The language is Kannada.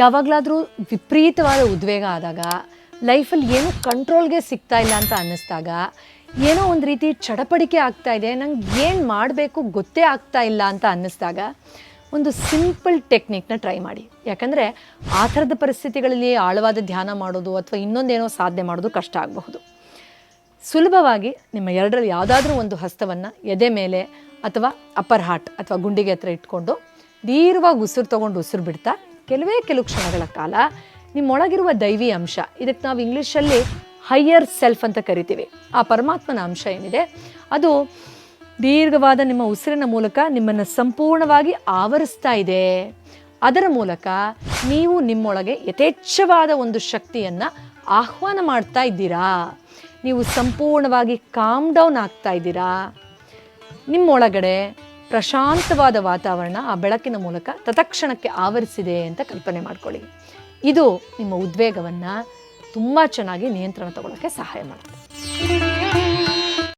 ಯಾವಾಗಲಾದರೂ ವಿಪರೀತವಾದ ಉದ್ವೇಗ ಆದಾಗ, ಲೈಫಲ್ಲಿ ಏನೂ ಕಂಟ್ರೋಲ್ಗೆ ಸಿಗ್ತಾ ಇಲ್ಲ ಅಂತ ಅನ್ನಿಸ್ದಾಗ, ಏನೋ ಒಂದು ರೀತಿ ಚಡಪಡಿಕೆ ಆಗ್ತಾ ಇದೆ, ನಂಗೆ ಏನು ಮಾಡಬೇಕು ಗೊತ್ತೇ ಆಗ್ತಾ ಇಲ್ಲ ಅಂತ ಅನ್ನಿಸ್ದಾಗ ಒಂದು ಸಿಂಪಲ್ ಟೆಕ್ನಿಕ್ನ ಟ್ರೈ ಮಾಡಿ. ಯಾಕಂದರೆ ಆ ಥರದ ಪರಿಸ್ಥಿತಿಗಳಲ್ಲಿ ಆಳವಾದ ಧ್ಯಾನ ಮಾಡೋದು ಅಥವಾ ಇನ್ನೊಂದೇನೋ ಸಾಧನೆ ಮಾಡೋದು ಕಷ್ಟ ಆಗಬಹುದು. ಸುಲಭವಾಗಿ ನಿಮ್ಮ ಎರಡರಲ್ಲಿ ಯಾವುದಾದ್ರೂ ಒಂದು ಹಸ್ತವನ್ನು ಎದೆ ಮೇಲೆ ಅಥವಾ ಅಪ್ಪರ್ ಹಾರ್ಟ್ ಅಥವಾ ಗುಂಡಿಗೆ ಹತ್ರ ಇಟ್ಕೊಂಡು ದೀರ್ಘವಾಗಿ ಉಸಿರು ತೊಗೊಂಡು ಉಸಿರು ಬಿಡ್ತಾ ಕೆಲವೇ ಕೆಲವು ಕ್ಷಣಗಳ ಕಾಲ ನಿಮ್ಮೊಳಗಿರುವ ದೈವಿ ಅಂಶ. ಇದಕ್ಕೆ ನಾವು ಇಂಗ್ಲೀಷಲ್ಲಿ ಹೈಯರ್ ಸೆಲ್ಫ್ ಅಂತ ಕರಿತೀವಿ. ಆ ಪರಮಾತ್ಮನ ಅಂಶ ಏನಿದೆ? ಅದು ದೀರ್ಘವಾದ ನಿಮ್ಮ ಉಸಿರಿನ ಮೂಲಕ ನಿಮ್ಮನ್ನು ಸಂಪೂರ್ಣವಾಗಿ ಆವರಿಸ್ತಾ ಇದೆ. ಅದರ ಮೂಲಕ ನೀವು ನಿಮ್ಮೊಳಗೆ ಯಥೇಚ್ಛವಾದ ಒಂದು ಶಕ್ತಿಯನ್ನು ಆಹ್ವಾನ ಮಾಡ್ತಾ ಇದ್ದೀರಾ. ನೀವು ಸಂಪೂರ್ಣವಾಗಿ ಕಾಮ್ ಡೌನ್ ಆಗ್ತಾ ಇದ್ದೀರಾ. ನಿಮ್ಮೊಳಗಡೆ ಪ್ರಶಾಂತವಾದ ವಾತಾವರಣ ಆ ಬೆಳಕಿನ ಮೂಲಕ ತತಕ್ಷಣಕ್ಕೆ ಆವರಿಸಿದೆ ಅಂತ ಕಲ್ಪನೆ ಮಾಡ್ಕೊಳ್ಳಿ. ಇದು ನಿಮ್ಮ ಉದ್ವೇಗವನ್ನು ತುಂಬ ಚೆನ್ನಾಗಿ ನಿಯಂತ್ರಣ ತಗೊಳ್ಳೋಕ್ಕೆ ಸಹಾಯ ಮಾಡುತ್ತೆ.